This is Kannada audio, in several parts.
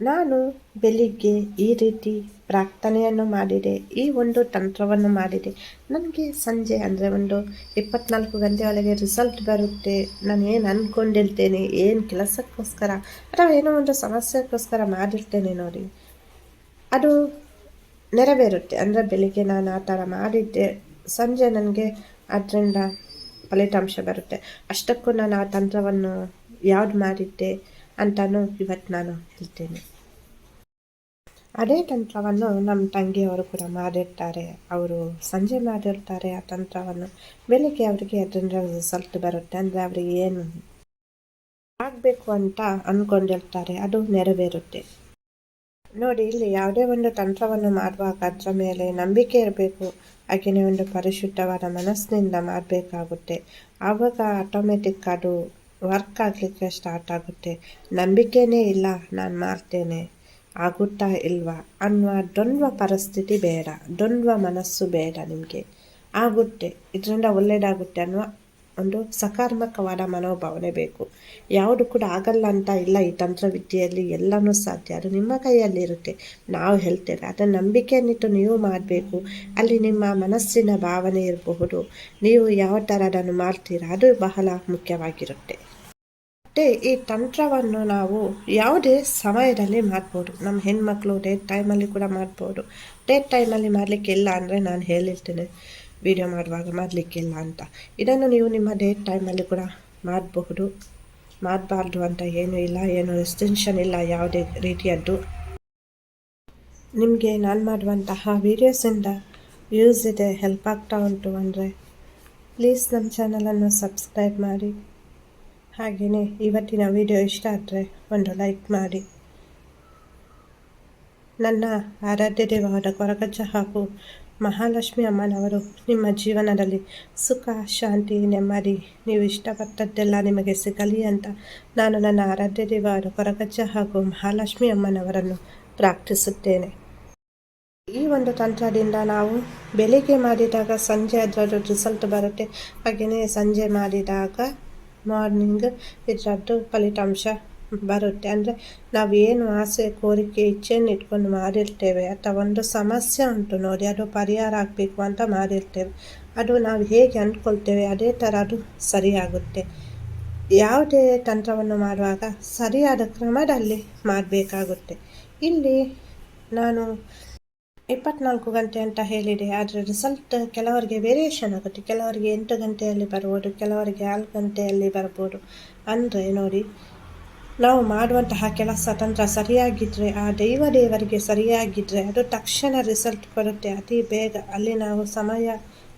ನಾನು ಬೆಳಿಗ್ಗೆ ಈ ರೀತಿ ಪ್ರಾರ್ಥನೆಯನ್ನು ಮಾಡಿದೆ, ಈ ಒಂದು ತಂತ್ರವನ್ನು ಮಾಡಿದೆ. ನನಗೆ ಸಂಜೆ ಅಂದರೆ ಒಂದು ಇಪ್ಪತ್ನಾಲ್ಕು ಗಂಟೆ ಒಳಗೆ ರಿಸಲ್ಟ್ ಬರುತ್ತೆ. ನಾನು ಏನು ಅಂದ್ಕೊಂಡಿರ್ತೇನೆ ಏನು ಕೆಲಸಕ್ಕೋಸ್ಕರ ಅಥವಾ ಏನೋ ಒಂದು ಸಮಸ್ಯೆಗೋಸ್ಕರ ಮಾಡಿರ್ತೇನೆ ನೋಡಿ. ಅದು ನೆರವೇರುತ್ತೆ. ಅಂದರೆ ಬೆಳಿಗ್ಗೆ ನಾನು ಆ ಥರ ಮಾಡಿದ್ದೆ. ಸಂಜೆ ನನಗೆ ಅದರಿಂದ ಫಲಿತಾಂಶ ಬರುತ್ತೆ. ಅಷ್ಟಕ್ಕೂ ನಾನು ಆ ತಂತ್ರವನ್ನು ಯಾವ್ದು ಮಾಡಿದ್ದೆ ಅಂತಲೂ ಇವತ್ತು ನಾನು ಹೇಳ್ತೇನೆ. ಅದೇ ತಂತ್ರವನ್ನು ನಮ್ಮ ತಂಗಿಯವರು ಕೂಡ ಮಾಡಿರ್ತಾರೆ ಅವರು ಸಂಜೆ ಮಾಡಿರ್ತಾರೆ ಆ ತಂತ್ರವನ್ನು. ಬೆಳಿಗ್ಗೆ ಅವರಿಗೆ ಅದರಿಂದ ರಿಸಲ್ಟ್ ಬರುತ್ತೆ, ಅಂದರೆ ಅವರಿಗೆ ಏನು ಆಗಬೇಕು ಅಂತ ಅಂದ್ಕೊಂಡಿರ್ತಾರೆ ಅದು ನೆರವೇರುತ್ತೆ. ನೋಡಿ, ಇಲ್ಲಿ ಯಾವುದೇ ಒಂದು ತಂತ್ರವನ್ನು ಮಾಡುವಾಗ ಅದರ ಮೇಲೆ ನಂಬಿಕೆ ಇರಬೇಕು, ಹಾಗೆಯೇ ಒಂದು ಪರಿಶುದ್ಧವಾದ ಮನಸ್ಸಿನಿಂದ ಮಾಡಬೇಕಾಗುತ್ತೆ. ಆವಾಗ ಆಟೋಮೆಟಿಕ್ ಅದು ವರ್ಕ್ ಆಗಲಿಕ್ಕೆ ಸ್ಟಾರ್ಟ್ ಆಗುತ್ತೆ. ನಂಬಿಕೆನೇ ಇಲ್ಲ, ನಾನು ಮಾಡ್ತೇನೆ. ಆಗುತ್ತಾ ಇಲ್ವಾ? ಅನ್ನುವ ದ್ವಂದ್ವ ಪರಿಸ್ಥಿತಿ ಬೇಡ. ದ್ವಂದ್ವ ಮನಸ್ಸು ಬೇಡ ನಿಮಗೆ. ಆಗುತ್ತೆ. ಇದರಿಂದ ಒಳ್ಳೆಯದಾಗುತ್ತೆ ಅನ್ನುವ ಒಂದು ಸಕಾರಾತ್ಮಕವಾದ ಮನೋಭಾವನೆ ಬೇಕು. ಯಾವುದು ಕೂಡ ಆಗಲ್ಲ ಅಂತ ಇಲ್ಲ ಈ ತಂತ್ರವಿದ್ಯೆಯಲ್ಲಿ, ಎಲ್ಲನೂ ಸಾಧ್ಯ. ಅದು ನಿಮ್ಮ ಕೈಯಲ್ಲಿರುತ್ತೆ ನಾವು ಹೇಳ್ತೇವೆ. ಅದರ ನಂಬಿಕೆಯನ್ನಿಟ್ಟು ನೀವು ಮಾಡಬೇಕು. ಅಲ್ಲಿ ನಿಮ್ಮ ಮನಸ್ಸಿನ ಭಾವನೆ ಇರಬಹುದು. ನೀವು ಯಾವ ಥರ ಅದನ್ನು ಮಾಡ್ತೀರಾ? ಅದು ಬಹಳ ಮುಖ್ಯವಾಗಿರುತ್ತೆ. ಮತ್ತು ಈ ತಂತ್ರವನ್ನು ನಾವು ಯಾವುದೇ ಸಮಯದಲ್ಲಿ ಮಾಡ್ಬೋದು. ನಮ್ಮ ಹೆಣ್ಮಕ್ಳು ಡೇಟ್ ಟೈಮಲ್ಲಿ ಕೂಡ ಮಾಡ್ಬೋದು. ಡೇಟ್ ಟೈಮಲ್ಲಿ ಮಾಡಲಿಕ್ಕೆ ಇಲ್ಲ ಅಂದರೆ ನಾನು ಹೇಳಿರ್ತೇನೆ. ವಿಡಿಯೋ ಮಾಡುವಾಗ ಮಾಡಲಿಕ್ಕಿಲ್ಲ ಅಂತ. ಇದನ್ನು ನೀವು ನಿಮ್ಮ ಡೇಟ್ ಟೈಮಲ್ಲಿ ಕೂಡ ಮಾಡಬಹುದು. ಮಾಡಬಾರ್ದು ಅಂತ ಏನೂ ಇಲ್ಲ, ಏನು ರೆಸ್ಟ್ರಿಕ್ಷನ್ ಇಲ್ಲ, ಯಾವುದೇ ರೀತಿಯದ್ದು. ನಿಮಗೆ ನಾನು ಮಾಡುವಂತಹ ವೀಡಿಯೋಸಿಂದ ಯೂಸ್ ಇದೆ ಹೆಲ್ಪ್ ಆಗ್ತಾ ಉಂಟು ಅಂದರೆ ಪ್ಲೀಸ್ ನಮ್ಮ ಚಾನಲನ್ನು ಸಬ್ಸ್ಕ್ರೈಬ್ ಮಾಡಿ. ಹಾಗೆಯೇ ಇವತ್ತಿನ ವಿಡಿಯೋ ಇಷ್ಟ ಆದರೆ ಒಂದು ಲೈಕ್ ಮಾಡಿ. ನನ್ನ ಆರಾಧ್ಯ ದೇವಾದ ಕೊರಗಜ್ಜ ಹಾಗೂ ಮಹಾಲಕ್ಷ್ಮಿ ಅಮ್ಮನವರು ನಿಮ್ಮ ಜೀವನದಲ್ಲಿ ಸುಖ, ಶಾಂತಿ, ನೆಮ್ಮದಿ, ನೀವು ಇಷ್ಟಪಟ್ಟದ್ದೆಲ್ಲ ನಿಮಗೆ ಸಿಗಲಿ ಅಂತ ನಾನು ನನ್ನ ಆರಾಧ್ಯ ದೇವಾದ ಕೊರಗಜ್ಜ ಹಾಗೂ ಮಹಾಲಕ್ಷ್ಮಿ ಅಮ್ಮನವರನ್ನು ಪ್ರಾರ್ಥಿಸುತ್ತೇನೆ. ಈ ಒಂದು ತಂತ್ರದಿಂದ ನಾವು ಬೆಳಿಗ್ಗೆ ಮಾಡಿದಾಗ ಸಂಜೆ ಅದರ ರಿಸಲ್ಟ್ ಬರುತ್ತೆ. ಹಾಗೆಯೇ ಸಂಜೆ ಮಾಡಿದಾಗ ಮಾರ್ನಿಂಗ್ ಇದರದ್ದು ಫಲಿತಾಂಶ ಬರುತ್ತೆ. ಅಂದರೆ ನಾವು ಏನು ಆಸೆ, ಕೋರಿಕೆ, ಇಚ್ಛೆಯನ್ನು ಇಟ್ಕೊಂಡು ಮಾಡಿರ್ತೇವೆ ಅಥವಾ ಒಂದು ಸಮಸ್ಯೆ ಉಂಟು ನೋಡಿ, ಅದು ಪರಿಹಾರ ಆಗಬೇಕು ಅಂತ ಮಾಡಿರ್ತೇವೆ. ಅದು ನಾವು ಹೇಗೆ ಅಂದ್ಕೊಳ್ತೇವೆ, ಅದೇ ಥರ ಅದು ಸರಿಯಾಗುತ್ತೆ. ಯಾವುದೇ ತಂತ್ರವನ್ನು ಮಾಡುವಾಗ ಸರಿಯಾದ ಕ್ರಮದಲ್ಲಿ ಮಾಡಬೇಕಾಗುತ್ತೆ. ಇಲ್ಲಿ ನಾನು ಇಪ್ಪತ್ನಾಲ್ಕು ಗಂಟೆ ಅಂತ ಹೇಳಿದೆ, ಆದರೆ ರಿಸಲ್ಟ್ ಕೆಲವರಿಗೆ ವೇರಿಯೇಷನ್ ಆಗುತ್ತೆ. ಕೆಲವರಿಗೆ ಎಂಟು ಗಂಟೆಯಲ್ಲಿ ಬರ್ಬೋದು, ಕೆಲವರಿಗೆ ಆರು ಗಂಟೆಯಲ್ಲಿ ಬರ್ಬೋದು. ಅಂದರೆ ನೋಡಿ, ನಾವು ಮಾಡುವಂತಹ ಕೆಲಸ ತಂತ್ರ ಸರಿಯಾಗಿದ್ದರೆ ಆ ದೈವ ದೇವರಿಗೆ ಸರಿಯಾಗಿದ್ದರೆ ಅದು ತಕ್ಷಣ ರಿಸಲ್ಟ್ ಕೊಡುತ್ತೆ. ಅತಿ ಬೇಗ ಅಲ್ಲಿ ನಾವು ಸಮಯ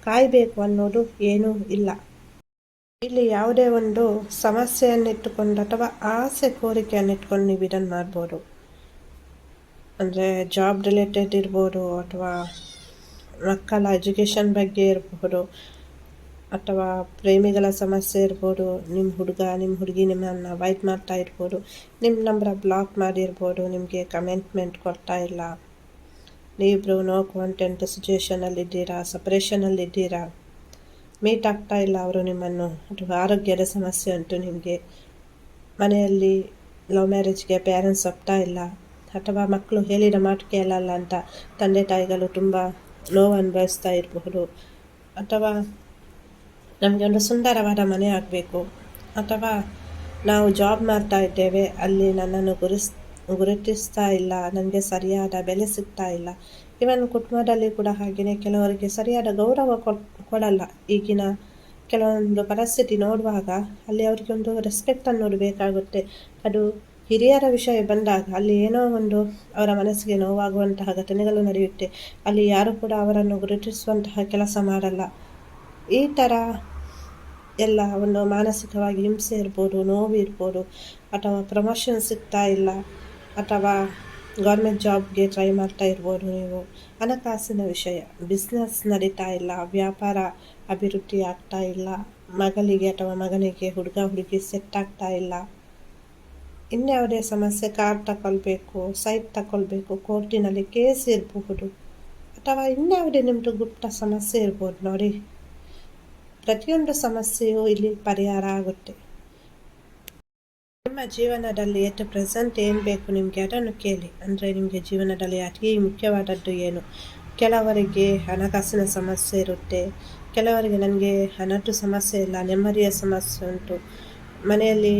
ಕಾಯಬೇಕು ಅನ್ನೋದು ಏನೂ ಇಲ್ಲ. ಇಲ್ಲಿ ಯಾವುದೇ ಒಂದು ಸಮಸ್ಯೆಯನ್ನಿಟ್ಟುಕೊಂಡು ಅಥವಾ ಆಸೆ ಕೋರಿಕೆಯನ್ನಿಟ್ಕೊಂಡು ನೀವು ಇದನ್ನು ಮಾಡ್ಬೋದು. ಅಂದರೆ ಜಾಬ್ ರಿಲೇಟೆಡ್ ಇರ್ಬೋದು ಅಥವಾ ಮಕ್ಕಳ ಎಜುಕೇಷನ್ ಬಗ್ಗೆ ಇರಬಹುದು ಅಥವಾ ಪ್ರೇಮಿಗಳ ಸಮಸ್ಯೆ ಇರ್ಬೋದು ನಿಮ್ಮ ಹುಡುಗ ನಿಮ್ಮ ಹುಡುಗಿ ನಿಮ್ಮನ್ನು ಅವಾಯ್ಡ್ ಮಾಡ್ತಾ ಇರ್ಬೋದು ನಿಮ್ಮ ನಂಬರ ಬ್ಲಾಕ್ ಮಾಡಿರ್ಬೋದು, ನಿಮಗೆ ಕಮೆಂಟ್ಮೆಂಟ್ ಕೊಡ್ತಾ ಇಲ್ಲ. ನೀವಿಬ್ಬರು ನೋ ಕಾಂಟೆಂಟ್ ಸಿಚುವೇಷನಲ್ಲಿದ್ದೀರಾ ಸಪ್ರೇಷನಲ್ಲಿದ್ದೀರಾ ಮೀಟ್ ಆಗ್ತಾ ಇಲ್ಲ ಅವರು ನಿಮ್ಮನ್ನು. ಅಥವಾ ಆರೋಗ್ಯದ ಸಮಸ್ಯೆ ಉಂಟು ನಿಮಗೆ. ಮನೆಯಲ್ಲಿ ಲವ್ ಮ್ಯಾರೇಜ್ಗೆ ಪೇರೆಂಟ್ಸ್ ಒಪ್ತಾ ಇಲ್ಲ. ಅಥವಾ ಮಕ್ಕಳು ಹೇಳಿದ ಮಾತು ಕೇಳಲ್ಲ ಅಂತ ತಂದೆ ತಾಯಿಗಳು ತುಂಬ ನೋವು ಅನುಭವಿಸ್ತಾ ಇರಬಹುದು. ಅಥವಾ ನಮಗೆ ಒಂದು ಸುಂದರವಾದ ಮನೆ ಆಗಬೇಕು. ಅಥವಾ ನಾವು ಜಾಬ್ ಮಾಡ್ತಾ ಇದ್ದೇವೆ, ಅಲ್ಲಿ ನನ್ನನ್ನು ಗುರುಸ್, ಗುರುತಿಸ್ತಾ ಇಲ್ಲ ನನಗೆ ಸರಿಯಾದ ಬೆಲೆ ಸಿಗ್ತಾ ಇಲ್ಲ. ಇವನ್ ಕುಟುಂಬದಲ್ಲಿ ಕೂಡ ಹಾಗೆಯೇ ಕೆಲವರಿಗೆ ಸರಿಯಾದ ಗೌರವ ಕೊಡಲ್ಲ. ಈಗಿನ ಕೆಲವೊಂದು ಪರಿಸ್ಥಿತಿ ನೋಡುವಾಗ ಅಲ್ಲಿ ಅವರಿಗೆ ಒಂದು ರೆಸ್ಪೆಕ್ಟ್ ಅನ್ನೋದು ಅದು ಹಿರಿಯರ ವಿಷಯ ಬಂದಾಗ ಅಲ್ಲಿ ಏನೋ ಒಂದು ಅವರ ಮನಸ್ಸಿಗೆ ನೋವಾಗುವಂತಹ ಘಟನೆಗಳು ನಡೆಯುತ್ತೆ. ಅಲ್ಲಿ ಯಾರು ಕೂಡ ಅವರನ್ನು ಗುರುತಿಸುವಂತಹ ಕೆಲಸ ಮಾಡಲ್ಲ. ಈ ಥರ ಎಲ್ಲ ಒಂದು ಮಾನಸಿಕವಾಗಿ ಹಿಂಸೆ ಇರ್ಬೋದು, ನೋವು ಇರ್ಬೋದು, ಅಥವಾ ಪ್ರಮೋಷನ್ ಸಿಗ್ತಾ ಇಲ್ಲ, ಅಥವಾ ಗೌರ್ಮೆಂಟ್ ಜಾಬ್ಗೆ ಟ್ರೈ ಮಾಡ್ತಾ ಇರ್ಬೋದು ನೀವು. ಹಣಕಾಸಿನ ವಿಷಯ ಬಿಸ್ನೆಸ್ ನಡೀತಾ ಇಲ್ಲ, ವ್ಯಾಪಾರ ಅಭಿವೃದ್ಧಿ ಆಗ್ತಾ ಇಲ್ಲ, ಮಗಳಿಗೆ ಅಥವಾ ಮಗನಿಗೆ ಹುಡುಗ, ಹುಡುಗಿ ಸೆಟ್ ಆಗ್ತಾ ಇಲ್ಲ. ಇನ್ಯಾವುದೇ ಸಮಸ್ಯೆ ಕಾರ್ ತಗೊಳ್ಬೇಕು ಸೈಟ್ ತಗೊಳ್ಬೇಕು ಕೋರ್ಟಿನಲ್ಲಿ ಕೇಸ್ ಇರಬಹುದು. ಅಥವಾ ಇನ್ಯಾವುದೇ ನಿಮ್ಮದು ಗುಪ್ತ ಸಮಸ್ಯೆ ಇರ್ಬೋದು ನೋಡಿ. ಪ್ರತಿಯೊಂದು ಸಮಸ್ಯೆಯೂ ಇಲ್ಲಿ ಪರಿಹಾರ ಆಗುತ್ತೆ. ನಿಮ್ಮ ಜೀವನದಲ್ಲಿ ಎಟ್ ಪ್ರೆಸೆಂಟ್ ಏನು ಬೇಕು ನಿಮಗೆ ಅದನ್ನು ಕೇಳಿ. ಅಂದರೆ ನಿಮಗೆ ಜೀವನದಲ್ಲಿ ಅತಿ ಮುಖ್ಯವಾದದ್ದು ಏನು? ಕೆಲವರಿಗೆ ಹಣಕಾಸಿನ ಸಮಸ್ಯೆ ಇರುತ್ತೆ. ಕೆಲವರಿಗೆ ನನಗೆ ಹಣದ್ದು ಸಮಸ್ಯೆ ಇಲ್ಲ, ನೆಮ್ಮದಿಯ ಸಮಸ್ಯೆ ಉಂಟು. ಮನೆಯಲ್ಲಿ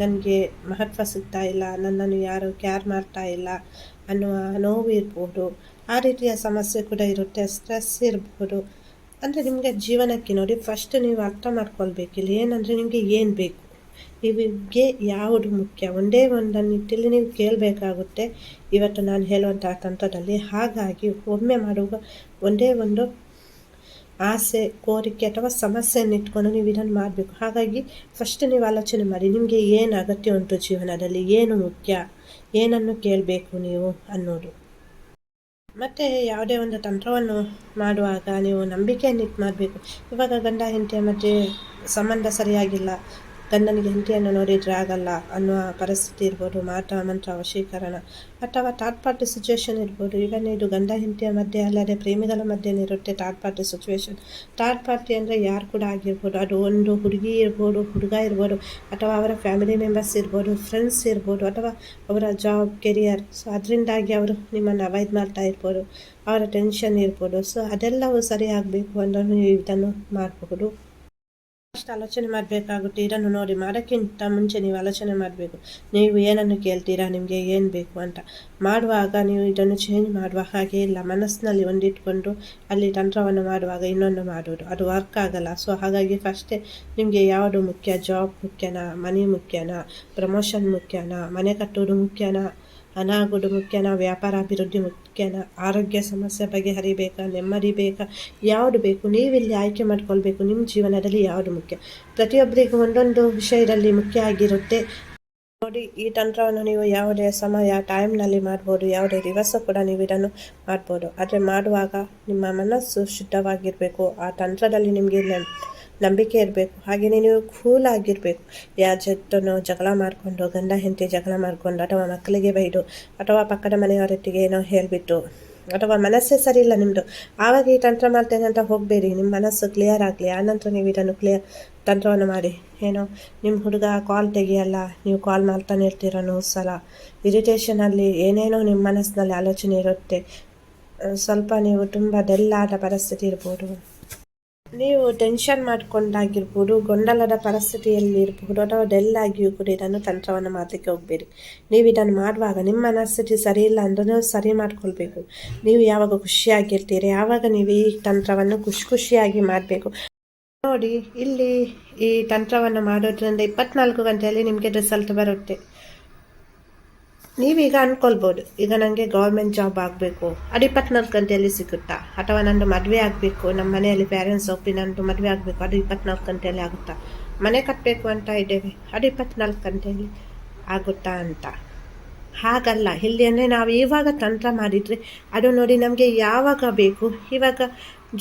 ನನಗೆ ಮಹತ್ವ ಸಿಗ್ತಾ ಇಲ್ಲ, ನನ್ನನ್ನು ಯಾರು ಕೇರ್ ಮಾಡ್ತಾ ಇಲ್ಲ ಅನ್ನುವ ನೋವು ಇರ್ಬೋದು. ಆ ರೀತಿಯ ಸಮಸ್ಯೆ ಕೂಡ ಇರುತ್ತೆ ಸ್ಟ್ರೆಸ್ ಇರ್ಬೋದು. ಅಂದರೆ ನಿಮಗೆ ಜೀವನಕ್ಕೆ ನೋಡಿ ಫಸ್ಟ್ ನೀವು ಅರ್ಥ ಮಾಡ್ಕೊಳ್ಬೇಕಿಲ್ಲ. ಏನಂದರೆ ನಿಮಗೆ ಏನು ಬೇಕು? ನಿಮಗೆ ಯಾವುದು ಮುಖ್ಯ? ಒಂದೇ ಒಂದು ನಿಟ್ಟಿಲ್ಲಿ ನೀವು ಕೇಳಬೇಕಾಗುತ್ತೆ. ಇವತ್ತು ನಾನು ಹೇಳುವಂತಹ ತಂತ್ರದಲ್ಲಿ ಹಾಗಾಗಿ ಒಮ್ಮೆ ಮಾಡುವ ಒಂದೇ ಒಂದು ಆಸೆ, ಕೋರಿಕೆ ಅಥವಾ ಸಮಸ್ಯೆಯನ್ನು ಇಟ್ಕೊಂಡು ನೀವು ಇದನ್ನು ಮಾಡಬೇಕು. ಹಾಗಾಗಿ ಫಸ್ಟ್ ನೀವು ಆಲೋಚನೆ ಮಾಡಿ, ನಿಮಗೆ ಏನು ಅಗತ್ಯ ಉಂಟು ಜೀವನದಲ್ಲಿ? ಏನು ಮುಖ್ಯ? ಏನನ್ನು ಕೇಳಬೇಕು ನೀವು ಅನ್ನೋದು. ಮತ್ತು ಯಾವುದೇ ಒಂದು ತಂತ್ರವನ್ನು ಮಾಡುವಾಗ ನೀವು ನಂಬಿಕೆಯನ್ನಿಟ್ಟು ಮಾಡಬೇಕು. ಇವಾಗ ಗಂಡ, ಹೆಂಡತಿಯ ಮಧ್ಯೆ ಸಂಬಂಧ ಸರಿಯಾಗಿಲ್ಲ. ಗಂಡನಿಗೆ ಹೆಂಡತಿಯನ್ನು ನೋಡಿದರೆ ಆಗಲ್ಲ ಅನ್ನುವ ಪರಿಸ್ಥಿತಿ ಇರ್ಬೋದು ಮಾಟ ಮಂತ್ರ ವಶೀಕರಣ ಅಥವಾ ಥರ್ಡ್ ಪಾರ್ಟಿ ಸಿಚುವೇಶನ್ ಇರ್ಬೋದು. ಈವನ್ ಇದು ಗಂಡ ಹೆಂಡತಿಯ ಮಧ್ಯೆ ಅಲ್ಲದೆ ಪ್ರೇಮಿಗಳ ಮಧ್ಯೆ ಇರುತ್ತೆ third party situation third party ಅಂದರೆ ಯಾರು ಕೂಡ ಆಗಿರ್ಬೋದು. ಅದು ಒಂದು ಹುಡುಗಿ ಇರ್ಬೋದು, ಹುಡುಗ ಇರ್ಬೋದು, ಅಥವಾ ಅವರ ಫ್ಯಾಮಿಲಿ ಮೆಂಬರ್ಸ್ ಇರ್ಬೋದು ಫ್ರೆಂಡ್ಸ್ ಇರ್ಬೋದು, ಅಥವಾ ಅವರ ಜಾಬ್ ಕೆರಿಯರ್ ಸೊ ಅದರಿಂದಾಗಿ ಅವರು ನಿಮ್ಮನ್ನು ಅವಾಯ್ಡ್ ಮಾಡ್ತಾ ಇರ್ಬೋದು. ಅವರ ಟೆನ್ಷನ್ ಇರ್ಬೋದು. ಸೊ ಅದೆಲ್ಲವೂ ಸರಿಯಾಗಬೇಕು ಆಗಬೇಕು ನೀವು ಇದನ್ನು ಮಾಡಬಹುದು. ಫಸ್ಟ್ ಆಲೋಚನೆ ಮಾಡಬೇಕಾಗುತ್ತೆ. ಇದನ್ನು ನೋಡಿ ಮಾಡೋಕ್ಕಿಂತ ಮುಂಚೆ ನೀವು ಆಲೋಚನೆ ಮಾಡಬೇಕು. ನೀವು ಏನನ್ನು ಕೇಳ್ತೀರಾ? ನಿಮಗೆ ಏನು ಬೇಕು ಅಂತ. ಮಾಡುವಾಗ ನೀವು ಇದನ್ನು ಚೇಂಜ್ ಮಾಡುವ ಹಾಗೆ ಇಲ್ಲ. ಮನಸ್ಸಿನಲ್ಲಿ ಒಂದಿಟ್ಕೊಂಡು ಅಲ್ಲಿ ತಂತ್ರವನ್ನು ಮಾಡುವಾಗ ಇನ್ನೊಂದು ಮಾಡೋದು ಅದು ವರ್ಕ್ ಆಗಲ್ಲ. ಸೊ ಹಾಗಾಗಿ ಫಸ್ಟೇ ನಿಮಗೆ ಯಾವುದು ಮುಖ್ಯ? ಜಾಬ್ ಮುಖ್ಯನಾ? ಮನಿ ಮುಖ್ಯನಾ? ಪ್ರಮೋಷನ್ ಮುಖ್ಯನಾ? ಮನೆ ಕಟ್ಟೋದು ಮುಖ್ಯನಾ? ಮುಖ್ಯನ ಮುಖ್ಯನಾ ವ್ಯಾಪಾರ, ಅಭಿವೃದ್ಧಿ ಮುಖ್ಯನ ಆರೋಗ್ಯ ಸಮಸ್ಯೆ ಬಗೆಹರಿಬೇಕಾ, ನೆಮ್ಮದಿ ಬೇಕಾ, ಯಾವುದು ಬೇಕು, ನೀವಿಲ್ಲಿ ಆಯ್ಕೆ ಮಾಡ್ಕೊಳ್ಬೇಕು, ನಿಮ್ಮ ಜೀವನದಲ್ಲಿ ಯಾವುದು ಮುಖ್ಯ? ಪ್ರತಿಯೊಬ್ಬರಿಗೂ ಒಂದೊಂದು ವಿಷಯದಲ್ಲಿ ಮುಖ್ಯ ಆಗಿರುತ್ತೆ. ನೋಡಿ, ಈ ತಂತ್ರವನ್ನು ನೀವು ಯಾವುದೇ ಸಮಯ ಟೈಮ್ನಲ್ಲಿ ಮಾಡ್ಬೋದು, ಯಾವುದೇ ದಿವಸ ಕೂಡ ನೀವು ಇದನ್ನು ಮಾಡ್ಬೋದು. ಆದರೆ, ಮಾಡುವಾಗ ನಿಮ್ಮ ಮನಸ್ಸು ಶುದ್ಧವಾಗಿರಬೇಕು. ಆ ತಂತ್ರದಲ್ಲಿ ನಿಮಗೆ ನಂಬಿಕೆ ಇರಬೇಕು. ಹಾಗೆಯೇ ನೀವು ಕೂಲ್ ಆಗಿರಬೇಕು. ಯಾರ ಜೊತೆನೋ ಜಗಳ ಮಾಡಿಕೊಂಡು, ಗಂಡ ಹೆಂಡತಿ ಜಗಳ ಮಾಡಿಕೊಂಡು, ಅಥವಾ ಮಕ್ಕಳಿಗೆ ಬೈದು, ಅಥವಾ ಪಕ್ಕದ ಮನೆಯವರೊಟ್ಟಿಗೆ ಏನೋ ಹೇಳಿಬಿಟ್ಟು, ಅಥವಾ ಮನಸ್ಸೇ ಸರಿ ಇಲ್ಲ ನಿಮ್ಮದು ಆವಾಗ ಈ ತಂತ್ರ ಮಾಡ್ತೇನೆ ಅಂತ ಹೋಗಬೇಡಿ. ನಿಮ್ಮ ಮನಸ್ಸು ಕ್ಲಿಯರ್ ಆಗಲಿ. ಆನಂತರ ನೀವು ಇದನ್ನು ಕ್ಲಿಯರ್ ತಂತ್ರವನ್ನು ಮಾಡಿ. ಏನೋ ನಿಮ್ಮ ಹುಡುಗ ಕಾಲ್ ತೆಗಿಯಲ್ಲ, ನೀವು ಕಾಲ್ ಮಾಡ್ತಾನೆ ಇರ್ತೀರ ಸಲ. ಇರಿಟೇಷನಲ್ಲಿ ಏನೇನೋ ನಿಮ್ಮ ಮನಸ್ಸಿನಲ್ಲಿ ಆಲೋಚನೆ ಇರುತ್ತೆ. ಸ್ವಲ್ಪ ನೀವು ತುಂಬ ಡೆಲ್ಲಾದ ಪರಿಸ್ಥಿತಿ ಇರ್ಬೋದು. ನೀವು ಟೆನ್ಷನ್ ಮಾಡಿಕೊಂಡಾಗಿರ್ಬೋದು, ಗೊಂದಲದ ಪರಿಸ್ಥಿತಿಯಲ್ಲಿರಬಹುದು ಅಥವಾ ಡೆಲ್ ಆಗಿಯೂ ಕೂಡ ಇದನ್ನು ತಂತ್ರವನ್ನು ಮಾಡಲಿಕ್ಕೆ ಹೋಗಬೇಡಿ. ನೀವು ಇದನ್ನು ಮಾಡುವಾಗ ನಿಮ್ಮ ಮನಸ್ಥಿತಿ ಸರಿ ಇಲ್ಲ ಅಂದ್ರೂ ಸರಿ ಮಾಡ್ಕೊಳ್ಬೇಕು. ನೀವು ಯಾವಾಗ ಖುಷಿಯಾಗಿರ್ತೀರಿ ಯಾವಾಗ ನೀವು ಈ ತಂತ್ರವನ್ನು ಖುಷಿ ಖುಷಿಯಾಗಿ ಮಾಡಬೇಕು. ನೋಡಿ, ಇಲ್ಲಿ ಈ ತಂತ್ರವನ್ನು ಮಾಡೋದ್ರಿಂದ ಇಪ್ಪತ್ನಾಲ್ಕು ಗಂಟೆಯಲ್ಲಿ ನಿಮಗೆ ರಿಸಲ್ಟ್ ಬರುತ್ತೆ. ನೀವೀಗ ಅಂದ್ಕೊಳ್ಬೋದು ಈಗ ನನಗೆ ಗೌರ್ಮೆಂಟ್ ಜಾಬ್ ಆಗಬೇಕು ಅದು ಇಪ್ಪತ್ನಾಲ್ಕು ಗಂಟೆಯಲ್ಲಿ ಸಿಗುತ್ತಾ? ಅಥವಾ ನಂದು ಮದುವೆ ಆಗಬೇಕು ನಮ್ಮ ಮನೆಯಲ್ಲಿ ಪೇರೆಂಟ್ಸ್ ಒಪ್ಪಿ ನಂದು ಮದುವೆ ಆಗಬೇಕು, ಅದು ಇಪ್ಪತ್ನಾಲ್ಕು ಗಂಟೆಯಲ್ಲಿ ಆಗುತ್ತಾ? ಮನೆ ಕಟ್ಟಬೇಕು ಅಂತ ಇದ್ದೇವೆ ಅದು ಇಪ್ಪತ್ನಾಲ್ಕು ಗಂಟೆಯಲ್ಲಿ ಆಗುತ್ತಾ ಅಂತ? ಹಾಗಲ್ಲ, ಇಲ್ಲಿ ಅಂದರೆ ನಾವು ಇವಾಗ ತಂತ್ರ ಮಾಡಿದರೆ, ಅದು ನೋಡಿ ನಮಗೆ ಯಾವಾಗ ಬೇಕು? ಇವಾಗ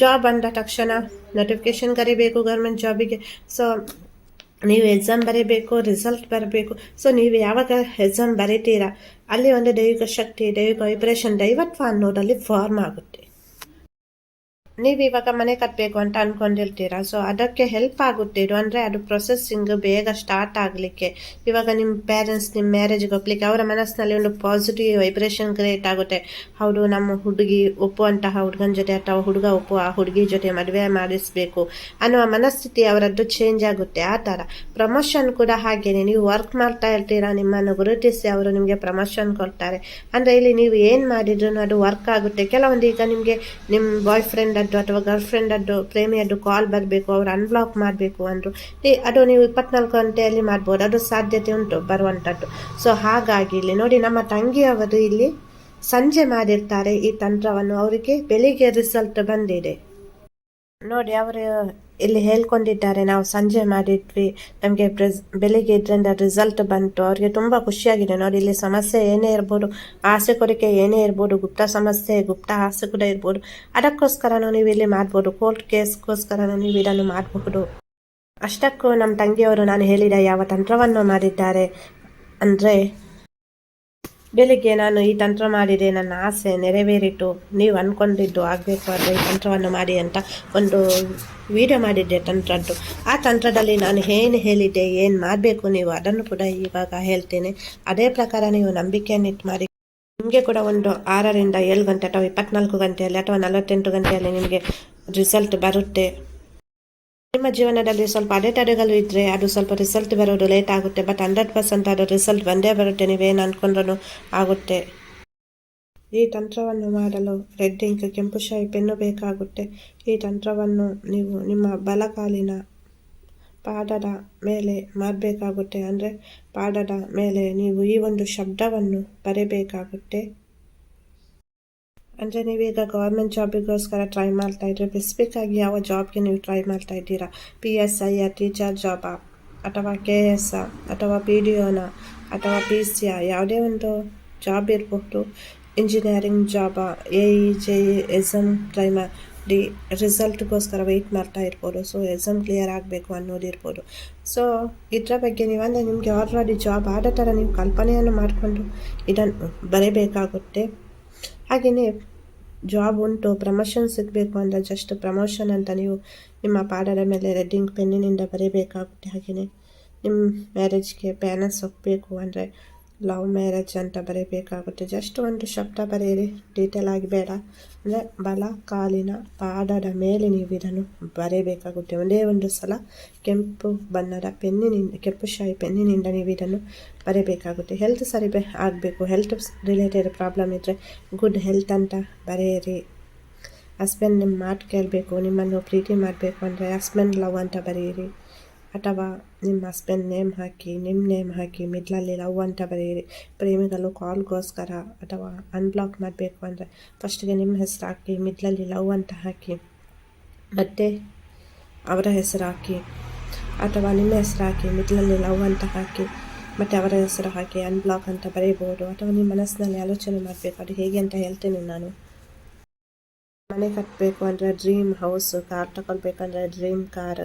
ಜಾಬ್ ಅಂದ ತಕ್ಷಣ ನೋಟಿಫಿಕೇಶನ್ ಕರಿಬೇಕು ಗೌರ್ಮೆಂಟ್ ಜಾಬಿಗೆ ಸೊ ನೀವು ಎಕ್ಸಾಮ್ ಬರೀಬೇಕು ರಿಸಲ್ಟ್ ಬರಬೇಕು. ಸೊ ನೀವು ಯಾವಾಗ ಎಕ್ಸಾಮ್ ಬರೀತೀರಾ? ಅಲ್ಲಿ ಒಂದು ದೈವಿಕ ಶಕ್ತಿ, ದೈವಿಕ ವೈಬ್ರೇಷನ್ ದೈವತ್ವ ಅನ್ನೋದಲ್ಲಿ ಫಾರ್ಮ್ ಆಗುತ್ತೆ. ನೀವು ಇವಾಗ ಮನೆ ಕಟ್ಟಬೇಕು ಅಂತ ಅನ್ಕೊಂಡಿರ್ತೀರಾ? ಸೊ ಅದಕ್ಕೆ ಹೆಲ್ಪ್ ಆಗುತ್ತೆ. ಇದು ಅಂದರೆ ಅದು ಪ್ರೊಸೆಸ್ಸಿಂಗ್ ಬೇಗ ಸ್ಟಾರ್ಟ್ ಆಗಲಿಕ್ಕೆ. ಇವಾಗ ನಿಮ್ಮ ಪೇರೆಂಟ್ಸ್ ನಿಮ್ಮ ಮ್ಯಾರೇಜ್ಗೆ ಹೋಗ್ಲಿಕ್ಕೆ ಅವರ ಮನಸ್ಸಿನಲ್ಲಿ ಒಂದು ಪಾಸಿಟಿವ್ ವೈಬ್ರೇಷನ್ ಕ್ರಿಯೇಟ್ ಆಗುತ್ತೆ. ಹೌದು, ನಮ್ಮ ಹುಡುಗಿ ಒಪ್ಪುವಂತಹ ಹುಡುಗನ ಜೊತೆ ಅಥವಾ ಹುಡುಗ ಒಪ್ಪು ಆ ಹುಡುಗಿ ಜೊತೆ ಮದುವೆ ಮಾಡಿಸ್ಬೇಕು ಅನ್ನುವ ಮನಸ್ಥಿತಿ ಅವರದ್ದು ಚೇಂಜ್ ಆಗುತ್ತೆ. ಆ ಥರ. ಪ್ರಮೋಷನ್ ಕೂಡ ಹಾಗೇನೆ. ನೀವು ವರ್ಕ್ ಮಾಡ್ತಾ ಇರ್ತೀರಾ, ನಿಮ್ಮನ್ನು ಗುರುತಿಸಿ ಅವರು ನಿಮಗೆ ಪ್ರಮೋಷನ್ ಕೊಡ್ತಾರೆ. ಅಂದರೆ ಇಲ್ಲಿ ನೀವು ಏನು ಮಾಡಿದ್ರು ಅದು ವರ್ಕ್ ಆಗುತ್ತೆ. ಕೆಲವೊಂದು ಈಗ ನಿಮಗೆ ನಿಮ್ಮ ಬಾಯ್ ಫ್ರೆಂಡ್ ಅದ್ದು ಅಥವಾ ಗರ್ಲ್ ಫ್ರೆಂಡ್ ಅದ್ದು ಪ್ರೇಮಿಯದ್ದು ಕಾಲ್ ಬರಬೇಕು, ಅವ್ರು ಅನ್ಬ್ಲಾಕ್ ಮಾಡಬೇಕು ಅಂದರು ಅದು ನೀವು ಇಪ್ಪತ್ನಾಲ್ಕು ಗಂಟೆಯಲ್ಲಿ ಮಾಡ್ಬೋದು, ಅದು ಸಾಧ್ಯತೆ ಉಂಟು ಬರುವಂಥದ್ದು ಸೊ ಹಾಗಾಗಿ ಇಲ್ಲಿ ನೋಡಿ ನಮ್ಮ ತಂಗಿಯವರು ಇಲ್ಲಿ ಸಂಜೆ ಮಾಡಿರ್ತಾರೆ ಈ ತಂತ್ರವನ್ನು, ಅವರಿಗೆ ಬೆಳಿಗ್ಗೆ ರಿಸಲ್ಟ್ ಬಂದಿದೆ. ನೋಡಿ, ಅವರು ಇಲ್ಲಿ ಹೇಳ್ಕೊಂಡಿದ್ದಾರೆ. ನಾವು ಸಂಜೆ ಮಾಡಿದ್ವಿ. ನಮಗೆ ಪ್ರೆಸ್, ಬೆಳಿಗ್ಗೆ ಇದರಿಂದ ರಿಸಲ್ಟ್ ಬಂತು. ಅವ್ರಿಗೆ ತುಂಬ ಖುಷಿಯಾಗಿದೆ. ನೋಡಿ, ಇಲ್ಲಿ ಸಮಸ್ಯೆ ಏನೇ ಇರ್ಬೋದು, ಆಸೆ ಕೊರಿಕೆ ಏನೇ ಇರ್ಬೋದು, ಗುಪ್ತ ಸಮಸ್ಯೆ, ಗುಪ್ತ ಆಸೆ ಕೂಡ ಇರ್ಬೋದು. ಅದಕ್ಕೋಸ್ಕರನೂ ನೀವು ಇಲ್ಲಿ ಮಾಡ್ಬೋದು. ಕೋರ್ಟ್ ಕೇಸ್ಗೋಸ್ಕರನೂ ನೀವು ಇದನ್ನು ಮಾಡಬಹುದು. ಅಷ್ಟಕ್ಕೂ ನಮ್ಮ ತಂಗಿಯವರು ನಾನು ಹೇಳಿದ ಯಾವ ತಂತ್ರವನ್ನು ಮಾಡಿದ್ದಾರೆ. ಅಂದರೆ ಬೆಳಿಗ್ಗೆ ನಾನು ಈ ತಂತ್ರ ಮಾಡಿದೆ, ನನ್ನ ಆಸೆ ನೆರವೇರಿತು. ನೀವು ಅಂದ್ಕೊಂಡಿದ್ದು ಆಗಬೇಕು ಅಂದರೆ ಈ ತಂತ್ರವನ್ನು ಮಾಡಿ ಅಂತ ಒಂದು ವಿಡಿಯೋ ಮಾಡಿದ್ದೆ ತಂತ್ರದ್ದು. ಆ ತಂತ್ರದಲ್ಲಿ ನಾನು ಏನು ಹೇಳಿದ್ದೆ, ಏನು ಮಾಡಬೇಕು ನೀವು ಅದನ್ನು ಕೂಡ ಇವಾಗ ಹೇಳ್ತೇನೆ. ಅದೇ ಪ್ರಕಾರ ನೀವು ನಂಬಿಕೆಯನ್ನಿಟ್ಟು ಮಾಡಿ. ನಿಮಗೆ ಕೂಡ ಒಂದು ಆರರಿಂದ ಏಳು ಗಂಟೆ ಅಥವಾ ಇಪ್ಪತ್ನಾಲ್ಕು ಗಂಟೆಯಲ್ಲಿ ಅಥವಾ ನಲವತ್ತೆಂಟು ಗಂಟೆಯಲ್ಲಿ ನಿಮಗೆ ರಿಸಲ್ಟ್ ಬರುತ್ತೆ. ನಿಮ್ಮ ಜೀವನದಲ್ಲಿ ಸ್ವಲ್ಪ ಅಡೆತಡೆಗಳು ಇದ್ದರೆ ಅದು ಸ್ವಲ್ಪ ರಿಸಲ್ಟ್ ಬರೋದು ಲೇಟ್ ಆಗುತ್ತೆ ಬಟ್ ಹಂಡ್ರೆಡ್ ಪರ್ಸೆಂಟ್ ಅದು ರಿಸಲ್ಟ್ ಬಂದೇ ಬರುತ್ತೆ, ನೀವೇನು ಅಂದ್ಕೊಂಡ್ರೂ ಆಗುತ್ತೆ. ಈ ತಂತ್ರವನ್ನು ಮಾಡಲು ರೆಡ್ ಇಂಕ್ ಕೆಂಪು ಶಾಯಿ, ಪೆನ್ನು ಬೇಕಾಗುತ್ತೆ. ಈ ತಂತ್ರವನ್ನು ನೀವು ನಿಮ್ಮ ಬಲಕಾಲಿನ ಪಾದದ ಮೇಲೆ ಮಾಡಬೇಕಾಗುತ್ತೆ. ಅಂದರೆ ಪಾದದ ಮೇಲೆ ನೀವು ಈ ಒಂದು ಶಬ್ದವನ್ನು ಬರೆಯಬೇಕಾಗುತ್ತೆ ಅಂದರೆ ನೀವೀಗ ಗೌರ್ಮೆಂಟ್ ಜಾಬಿಗೋಸ್ಕರ ಟ್ರೈ ಮಾಡ್ತಾ ಇದ್ರೆ ಸ್ಪೆಸಿಫಿಕ್ ಆಗಿ ಯಾವ ಜಾಬ್ಗೆ ನೀವು ಟ್ರೈ ಮಾಡ್ತಾ ಇದ್ದೀರಾ? ಪಿ ಎಸ್ ಐ ಟೀಚರ್ ಜಾಬಾ ಅಥವಾ ಕೆ ಎಸ್ ಅಥವಾ ಪಿ ಡಿ ಒನ ಅಥವಾ ಪಿ ಸಿ ಯಾವುದೇ ಒಂದು ಜಾಬ್ ಇರಬಹುದು engineering ಜಾಬಾ A E J E exam try ಮಾಡಿ ರಿಸಲ್ಟ್ಗೋಸ್ಕರ ವೆಯ್ಟ್ ಮಾಡ್ತಾ ಇರ್ಬೋದು. ಸೊ ಎಕ್ಸಾಮ್ ಕ್ಲಿಯರ್ ಆಗಬೇಕು ಅನ್ನೋದಿರ್ಬೋದು. ಸೊ ಇದರ ಬಗ್ಗೆ ನೀವು ಅಂದರೆ ನಿಮಗೆ ಆಲ್ರೆಡಿ ಜಾಬ್ ಆದ ಥರ ನೀವು ಕಲ್ಪನೆಯನ್ನು ಮಾಡಿಕೊಂಡು ಇದನ್ನು ಬರೀಬೇಕಾಗುತ್ತೆ. ಹಾಗೆಯೇ ಜಾಬ್ ಉಂಟು ಪ್ರಮೋಷನ್ ಸಿಗಬೇಕು ಅಂದರೆ ಜಸ್ಟ್ ಪ್ರಮೋಷನ್ ಅಂತ ನೀವು ನಿಮ್ಮ ಪಾಡರ ಮೇಲೆ ರೆಡ್ಡಿಂಗ್ ಪೆನ್ನಿನಿಂದ ಬರೀಬೇಕಾಗುತ್ತೆ ಹಾಗೆಯೇ ನಿಮ್ಮ ಮ್ಯಾರೇಜ್ಗೆ ಬ್ಯಾನರ್ಸ್ ಹೋಗಬೇಕು ಅಂದರೆ ಲವ್ ಮ್ಯಾರೇಜ್ ಅಂತ ಬರೀಬೇಕಾಗುತ್ತೆ. ಜಸ್ಟ್ ಒಂದು ಶಬ್ದ ಬರೆಯಿರಿ. ಡೀಟೇಲ್ ಆಗಿ ಬೇಡ. ಅಂದರೆ ಬಲ, ಕಾಲಿನ ಪಾದದ ಮೇಲೆ ನೀವು ಇದನ್ನು ಬರೆಯಬೇಕಾಗುತ್ತೆ. ಒಂದೇ ಒಂದು ಸಲ ಕೆಂಪು ಬಣ್ಣದ ಪೆನ್ನಿನಿಂದ, ಕೆಂಪು ಶಾಯಿ ಪೆನ್ನಿನಿಂದ ನೀವು ಇದನ್ನು ಬರೆಯಬೇಕಾಗುತ್ತೆ. ಹೆಲ್ತ್ ಸರಿ ಬೆ ಆಗಬೇಕು. ಹೆಲ್ತ್ ರಿಲೇಟೆಡ್ ಪ್ರಾಬ್ಲಮ್ ಇದ್ದರೆ ಗುಡ್ ಹೆಲ್ತ್ ಅಂತ ಬರೆಯಿರಿ. ಹಸ್ಬೆಂಡ್ ನಿಮ್ಮ ಮಾತು ಕೇಳಬೇಕು, ನಿಮ್ಮನ್ನು ಪ್ರೀತಿ ಮಾಡಬೇಕು ಅಂದರೆ ಹಸ್ಬೆಂಡ್ ಲವ್ ಅಂತ ಬರೆಯಿರಿ. ಅಥವಾ ನಿಮ್ಮ ಹಸ್ಬೆಂಡ್ ನೇಮ್ ಹಾಕಿ ನಿಮ್ಮ ನೇಮ್ ಹಾಕಿ ಮಿಡ್ಲಲ್ಲಿ ಲವ್ ಅಂತ ಬರೆಯಿರಿ ಪ್ರೇಮಿಗಳು ಕಾಲ್ಗೋಸ್ಕರ ಅಥವಾ ಅನ್ಬ್ಲಾಕ್ ಮಾಡಬೇಕು ಅಂದರೆ ಫಸ್ಟಿಗೆ ನಿಮ್ಮ ಹೆಸರು ಹಾಕಿ ಮಿಡ್ಲಲ್ಲಿ ಲವ್ ಅಂತ ಹಾಕಿ ಮತ್ತೆ ಅವರ ಹೆಸರು ಹಾಕಿ ಅಥವಾ ನಿಮ್ಮ ಹೆಸರು ಹಾಕಿ ಮಿಡ್ಲಲ್ಲಿ ಲವ್ ಅಂತ ಹಾಕಿ ಮತ್ತು ಅವರ ಹೆಸರು ಹಾಕಿ ಅನ್ಬ್ಲಾಕ್ ಅಂತ ಬರೆಯಬಹುದು ಅಥವಾ ನಿಮ್ಮ ಮನಸ್ಸಿನಲ್ಲಿ ಆಲೋಚನೆ ಮಾಡಬೇಕು ಅದು ಹೇಗೆ ಅಂತ ಹೇಳ್ತೇನೆ ನಾನು ಮನೆ ಕಟ್ಟಬೇಕು ಅಂದರೆ ಡ್ರೀಮ್ ಹೌಸು ಕಾರ್ ತಗೊಳ್ಬೇಕಂದ್ರೆ ಡ್ರೀಮ್ ಕಾರ್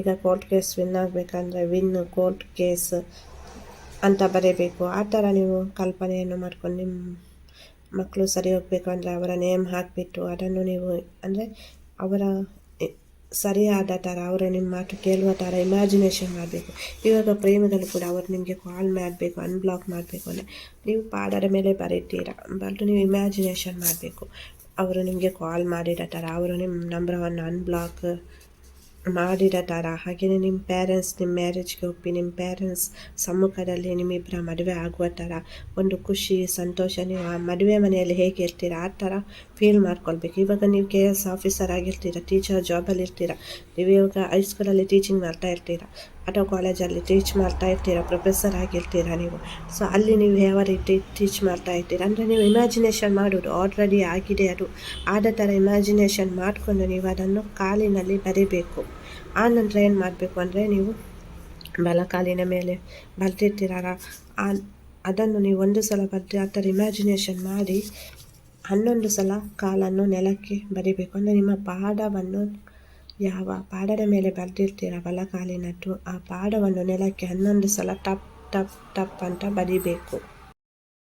ಈಗ ಕೋರ್ಟ್ ಕೇಸ್ ವಿನ್ ಆಗಬೇಕಂದ್ರೆ ವಿನ್ ಕೋರ್ಟ್ ಕೇಸ್ ಅಂತ ಬರೀಬೇಕು. ಆ ಥರ ನೀವು ಕಲ್ಪನೆಯನ್ನು ಮಾಡ್ಕೊಂಡು ನಿಮ್ಮ ಮಕ್ಕಳು ಸರಿ ಹೋಗಬೇಕು ಅಂದರೆ ಅವರ ನೇಮ್ ಹಾಕಿಬಿಟ್ಟು ಅದನ್ನು ನೀವು ಅಂದರೆ ಅವರ ಸರಿಯಾದ ಥರ, ಅವರು ನಿಮ್ಮ ಮಾತು ಕೇಳುವ ಥರ ಇಮ್ಯಾಜಿನೇಷನ್ ಮಾಡಬೇಕು. ಇವಾಗ ಪ್ರೇಮಿಗಳು ಕೂಡ ಅವರು ನಿಮಗೆ ಕಾಲ್ ಮಾಡಬೇಕು ಅನ್ಬ್ಲಾಕ್ ಮಾಡಬೇಕು ಅಂದರೆ ನೀವು ಪಾಡದ ಮೇಲೆ ಬರೀತೀರಾ. ಬಟ್ ನೀವು ಇಮ್ಯಾಜಿನೇಷನ್ ಮಾಡಬೇಕು. ಅವರು ನಿಮಗೆ ಕಾಲ್ ಮಾಡಿರೋ ಥರ, ಅವರು ನಿಮ್ಮ ನಂಬರವನ್ನು ಅನ್ಬ್ಲಾಕ್ ಮಾಡಿದ ಥರ ಹಾಗೆಯೇ ನಿಮ್ಮ ಪೇರೆಂಟ್ಸ್ ನಿಮ್ಮ ಮ್ಯಾರೇಜ್ಗೆ ಒಪ್ಪಿ ನಿಮ್ಮ ಪೇರೆಂಟ್ಸ್ ಸಮ್ಮುಖದಲ್ಲಿ ನಿಮ್ಮಿಬ್ಬರ ಮದುವೆ ಆಗುವ ಥರ ಒಂದು ಖುಷಿ, ಸಂತೋಷ, ನೀವು ಆ ಮದುವೆ ಮನೆಯಲ್ಲಿ ಹೇಗೆ ಇರ್ತೀರ? ಆ ಥರ ಫೀಲ್ ಮಾಡ್ಕೊಳ್ಬೇಕು. ಇವಾಗ ನೀವು ಕೆ ಎಸ್ ಆಫೀಸರ್ ಆಗಿರ್ತೀರ ಟೀಚರ್ ಜಾಬಲ್ಲಿ ಇರ್ತೀರ, ನೀವು ಇವಾಗ ಹೈಸ್ಕೂಲಲ್ಲಿ ಟೀಚಿಂಗ್ ಮಾಡ್ತಾ ಇರ್ತೀರ ಅಥವಾ ಕಾಲೇಜಲ್ಲಿ ಟೀಚ್ ಮಾಡ್ತಾ ಇರ್ತೀರ ಪ್ರೊಫೆಸರ್ ಆಗಿರ್ತೀರ ನೀವು? ಸೊ ಅಲ್ಲಿ ನೀವು ಯಾವ ರೀತಿ ಟೀಚ್ ಮಾಡ್ತಾ ಇರ್ತೀರ? ಅಂದರೆ ನೀವು ಇಮ್ಯಾಜಿನೇಷನ್ ಮಾಡೋದು ಆಲ್ರೆಡಿ ಆಗಿದೆ ಅದು. ಆದ ಥರ ಇಮ್ಯಾಜಿನೇಷನ್ ಮಾಡಿಕೊಂಡು ನೀವು ಅದನ್ನು ಕಾಲಿನಲ್ಲಿ ಬರಿಬೇಕು. ಆ ನಂತರ ಏನು ಮಾಡಬೇಕು ಅಂದರೆ ನೀವು ಬಲಕಾಲಿನ ಮೇಲೆ ಬರೆದಿರ್ತೀರ ಆ, ಅದನ್ನು ನೀವು ಒಂದು ಸಲ ಬರೆದು ಆ ಥರ ಇಮ್ಯಾಜಿನೇಷನ್ ಮಾಡಿ ಹನ್ನೊಂದು ಸಲ ಕಾಲನ್ನು ನೆಲಕ್ಕೆ ಬರಿಬೇಕು. ಅಂದರೆ ನಿಮ್ಮ ಪಾದವನ್ನು ಯಾವ ಪಾಡದ ಮೇಲೆ ಬರೆದಿರ್ತೀರ ಬಲಕಾಲಿನದ್ದು ಆ ಪಾಡವನ್ನು ನೆಲಕ್ಕೆ ಹನ್ನೊಂದು ಸಲ ಟಪ್ ಟಪ್ ಟಪ್ ಅಂತ ಬರಿಬೇಕು.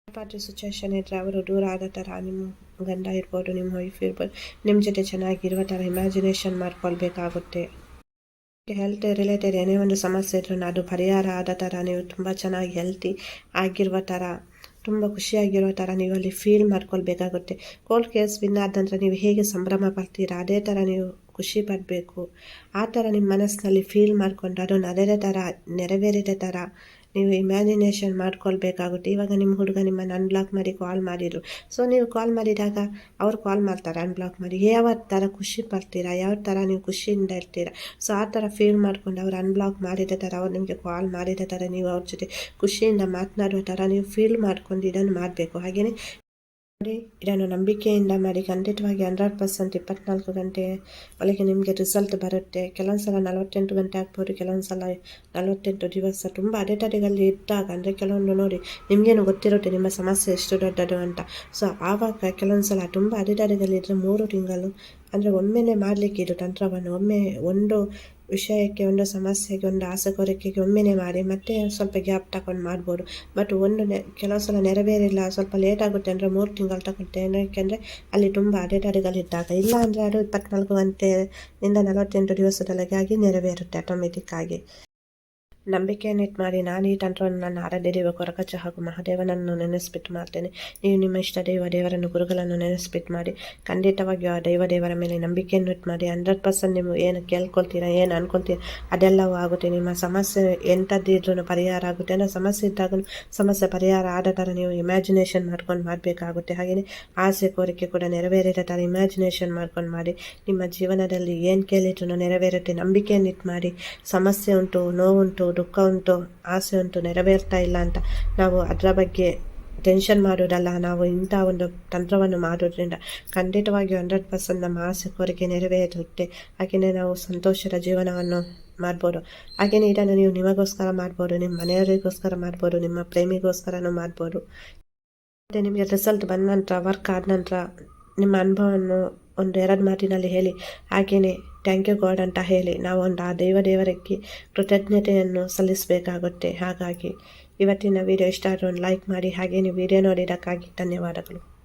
ಪಾತ್ರ ಸಿಚುವೇಶನ್ ಇದ್ದರೆ ಅವರು ದೂರ ಆದ ಥರ ನಿಮ್ಮ ಗಂಡ ಇರ್ಬೋದು, ನಿಮ್ಮ ವೈಫ್ ಇರ್ಬೋದು, ನಿಮ್ಮ ಜೊತೆ ಚೆನ್ನಾಗಿರುವ ಥರ ಇಮ್ಯಾಜಿನೇಷನ್ ಮಾಡ್ಕೊಳ್ಬೇಕಾಗುತ್ತೆ. ಹೆಲ್ತ್ ರಿಲೇಟೆಡ್ ಏನೇ ಒಂದು ಸಮಸ್ಯೆ ಇದ್ರೂ ಅದು ಪರಿಹಾರ ಆದ ಥರ ನೀವು ತುಂಬ ಚೆನ್ನಾಗಿ ಹೆಲ್ತಿ ಆಗಿರುವ ಥರ ತುಂಬ ಖುಷಿಯಾಗಿರೋ ಥರ ನೀವು ಅಲ್ಲಿ ಫೀಲ್ ಮಾಡ್ಕೊಳ್ಬೇಕಾಗುತ್ತೆ. ಕೋಲ್ಡ್ ಕೇಸ್ ವಿನ್ ಆದ ನಂತರ ನೀವು ಹೇಗೆ ಸಂಭ್ರಮ ಪಡ್ತೀರಾ? ಅದೇ ಥರ ನೀವು ಖುಷಿ ಪಡಬೇಕು. ಆ ಥರ ನಿಮ್ಮ ಮನಸ್ಸಿನಲ್ಲಿ ಫೀಲ್ ಮಾಡಿಕೊಂಡು ಅದು ನಡೆದ ಥರ, ನೆರವೇರಿದ ಥರ ನೀವು ಇಮ್ಯಾಜಿನೇಷನ್ ಮಾಡ್ಕೊಳ್ಬೇಕಾಗುತ್ತೆ. ಇವಾಗ ನಿಮ್ಮ ಹುಡುಗ ನಿಮ್ಮನ್ನು ಅನ್ಬ್ಲಾಕ್ ಮಾಡಿ ಕಾಲ್ ಮಾಡಿದರು. ಸೊ ನೀವು ಕಾಲ್ ಮಾಡಿದಾಗ ಅವ್ರು ಕಾಲ್ ಮಾಡ್ತಾರೆ ಅನ್ಬ್ಲಾಕ್ ಮಾಡಿ. ಯಾವ ಥರ ಖುಷಿ ಪಡ್ತೀರಾ? ಯಾವ ಥರ ನೀವು ಖುಷಿಯಿಂದ ಇರ್ತೀರಾ? ಸೊ ಆ ಥರ ಫೀಲ್ ಮಾಡ್ಕೊಂಡು ಅವ್ರು ಅನ್ಬ್ಲಾಕ್ ಮಾಡಿದ ಥರ, ಅವ್ರು ನಿಮಗೆ ಕಾಲ್ ಮಾಡಿದ ಥರ, ನೀವು ಅವ್ರ ಜೊತೆ ಖುಷಿಯಿಂದ ಮಾತನಾಡುವ ಥರ ನೀವು ಫೀಲ್ ಮಾಡ್ಕೊಂಡು ಇದನ್ನು ಮಾಡಬೇಕು. ಹಾಗೆಯೇ ನೋಡಿ ಇದನ್ನು ನಂಬಿಕೆಯಿಂದ ಮಾಡಿ, ಖಂಡಿತವಾಗಿ ಹಂಡ್ರೆಡ್ ಪರ್ಸೆಂಟ್ ಇಪ್ಪತ್ನಾಲ್ಕು ಗಂಟೆ ಒಳಗೆ ನಿಮಗೆ ರಿಸಲ್ಟ್ ಬರುತ್ತೆ. ಕೆಲವೊಂದು ಸಲ ನಲವತ್ತೆಂಟು ಗಂಟೆ ಆಗ್ಬೋದು, ಕೆಲವೊಂದು ಸಲ ನಲವತ್ತೆಂಟು ದಿವಸ. ತುಂಬ ಅಡೆತಡೆಗಳಲ್ಲಿ ಇದ್ದಾಗ ಅಂದರೆ ಕೆಲವೊಂದು ನೋಡಿ, ನಿಮಗೇನು ಗೊತ್ತಿರುತ್ತೆ ನಿಮ್ಮ ಸಮಸ್ಯೆ ಎಷ್ಟು ದೊಡ್ಡದು ಅಂತ. ಸೊ ಆವಾಗ ಕೆಲವೊಂದು ಸಲ ತುಂಬ ಅಡೆತಡೆಗಳಿದ್ದರೆ ಮೂರು ತಿಂಗಳು, ಅಂದರೆ ಒಮ್ಮೆನೇ ಮಾಡಲಿಕ್ಕೆ ಇದು ತಂತ್ರವನ್ನು ಒಮ್ಮೆ ಒಂದು ವಿಷಯಕ್ಕೆ ಒಂದು ಸಮಸ್ಯೆಗೆ ಒಂದು ಆಸೆ ಕೋರಿಕೆಗೆ ಒಮ್ಮೆನೇ ಮಾಡಿ ಮತ್ತೆ ಸ್ವಲ್ಪ ಗ್ಯಾಪ್ ತಗೊಂಡು ಮಾಡ್ಬೋದು. ಬಟ್ ಒಂದು ನೆ, ಕೆಲವು ಸಲ ನೆರವೇರಿಲ್ಲ, ಸ್ವಲ್ಪ ಲೇಟ್ ಆಗುತ್ತೆ ಅಂದರೆ ಮೂರು ತಿಂಗಳು ತಗೊಳ್ತೇನೆ ಏನಕ್ಕೆಂದರೆ ಅಲ್ಲಿ ತುಂಬ ಅಡೆತಡೆಗಳಿದ್ದಾಗ ಇಲ್ಲ ಅಂದರೆ ಅದು ಇಪ್ಪತ್ನಾಲ್ಕು ಗಂಟೆಯಿಂದ ನಲವತ್ತೆಂಟು ದಿವಸದೊಳಗೆ ಆಗಿ ನೆರವೇರುತ್ತೆ ಆಟೋಮೆಟಿಕ್ ಆಗಿ. ನಂಬಿಕೆಯನ್ನಿಟ್ಟು ಮಾಡಿ, ನಾನು ಈ ತಂತ್ರವನ್ನು ನನ್ನ ಆರಾಧ್ಯ ದೇವ ಕೊರಕಚ ಹಾಗೂ ಮಹಾದೇವನನ್ನು ನೆನೆಸ್ಬಿಟ್ಟು ಮಾಡ್ತೇನೆ. ನೀವು ನಿಮ್ಮ ಇಷ್ಟ ದೈವ ದೇವರನ್ನು, ಗುರುಗಳನ್ನು ನೆನೆಸ್ಬಿಟ್ಟು ಮಾಡಿ, ಖಂಡಿತವಾಗಿಯೂ ಆ ದೈವ ದೇವರ ಮೇಲೆ ನಂಬಿಕೆಯನ್ನು ಇಟ್ಟು ಮಾಡಿ, ಹಂಡ್ರೆಡ್ ಪರ್ಸೆಂಟ್ ನೀವು ಏನು ಕೇಳ್ಕೊಳ್ತೀರಾ, ಏನು ಅನ್ಕೊಳ್ತೀರಾ, ಅದೆಲ್ಲವೂ ಆಗುತ್ತೆ. ನಿಮ್ಮ ಸಮಸ್ಯೆ ಎಂಥದ್ದಿದ್ರೂ ಪರಿಹಾರ ಆಗುತ್ತೆ. ಅಂದರೆ ಸಮಸ್ಯೆ ಇದ್ದಾಗ ಸಮಸ್ಯೆ ಪರಿಹಾರ ಆದ ಥರ ನೀವು ಇಮ್ಯಾಜಿನೇಷನ್ ಮಾಡ್ಕೊಂಡು ಮಾಡಬೇಕಾಗುತ್ತೆ. ಹಾಗೆಯೇ ಆಸೆ, ಕೋರಿಕೆ ಕೂಡ ನೆರವೇರಿದ ಥರ ಇಮ್ಯಾಜಿನೇಷನ್ ಮಾಡ್ಕೊಂಡು ಮಾಡಿ, ನಿಮ್ಮ ಜೀವನದಲ್ಲಿ ಏನು ಕೇಳಿದ್ರು ನೆರವೇರುತ್ತೆ. ನಂಬಿಕೆಯನ್ನು ಇಟ್ಟು ಮಾಡಿ, ಸಮಸ್ಯೆ ಉಂಟು, ನೋವುಂಟು ದುಃಖ ಉಂಟು, ಆಸೆ ಉಂಟು, ನೆರವೇರ್ತಾ ಇಲ್ಲ ಅಂತ ನಾವು ಅದರ ಬಗ್ಗೆ ಟೆನ್ಷನ್ ಮಾಡೋದಲ್ಲ. ನಾವು ಇಂಥ ಒಂದು ತಂತ್ರವನ್ನು ಮಾಡೋದ್ರಿಂದ ಖಂಡಿತವಾಗಿ ಹಂಡ್ರೆಡ್ ಪರ್ಸೆಂಟ್ ನಮ್ಮ ಆಸೆ ಕೋರಿಕೆ ನೆರವೇರುತ್ತೆ. ಹಾಗೆಯೇ ನಾವು ಸಂತೋಷದ ಜೀವನವನ್ನು ಮಾಡ್ಬೋದು. ಹಾಗೆಯೇ ಇದನ್ನು ನೀವು ನಿಮಗೋಸ್ಕರ ಮಾಡ್ಬೋದು, ನಿಮ್ಮ ಮನೆಯವರಿಗೋಸ್ಕರ ಮಾಡ್ಬೋದು, ನಿಮ್ಮ ಪ್ರೇಮಿಗೋಸ್ಕರನೂ ಮಾಡ್ಬೋದು. ಮತ್ತು ನಿಮಗೆ ರಿಸಲ್ಟ್ ಬಂದ ನಂತರ ವರ್ಕ್ ಆದ ನಂತರ ನಿಮ್ಮ ಅನುಭವವನ್ನು ಒಂದು ಎರಡು ಮಾತಿನಲ್ಲಿ ಹೇಳಿ ಹಾಗೆಯೇ ಥ್ಯಾಂಕ್ ಯು ಗಾಡ್ ಅಂತ ಹೇಳಿ ನಾವು ಒಂದು ಆ ದೇವ ದೇವರಿಗೆ ಕೃತಜ್ಞತೆಯನ್ನು ಸಲ್ಲಿಸಬೇಕಾಗುತ್ತೆ. ಹಾಗಾಗಿ ಇವತ್ತಿನ ವಿಡಿಯೋ ಇಷ್ಟ ಆದರೆ ಒಂದು ಲೈಕ್ ಮಾಡಿ ಹಾಗೆಯೇ ವಿಡಿಯೋ ನೋಡಿದ್ದಕ್ಕಾಗಿ ಧನ್ಯವಾದಗಳು.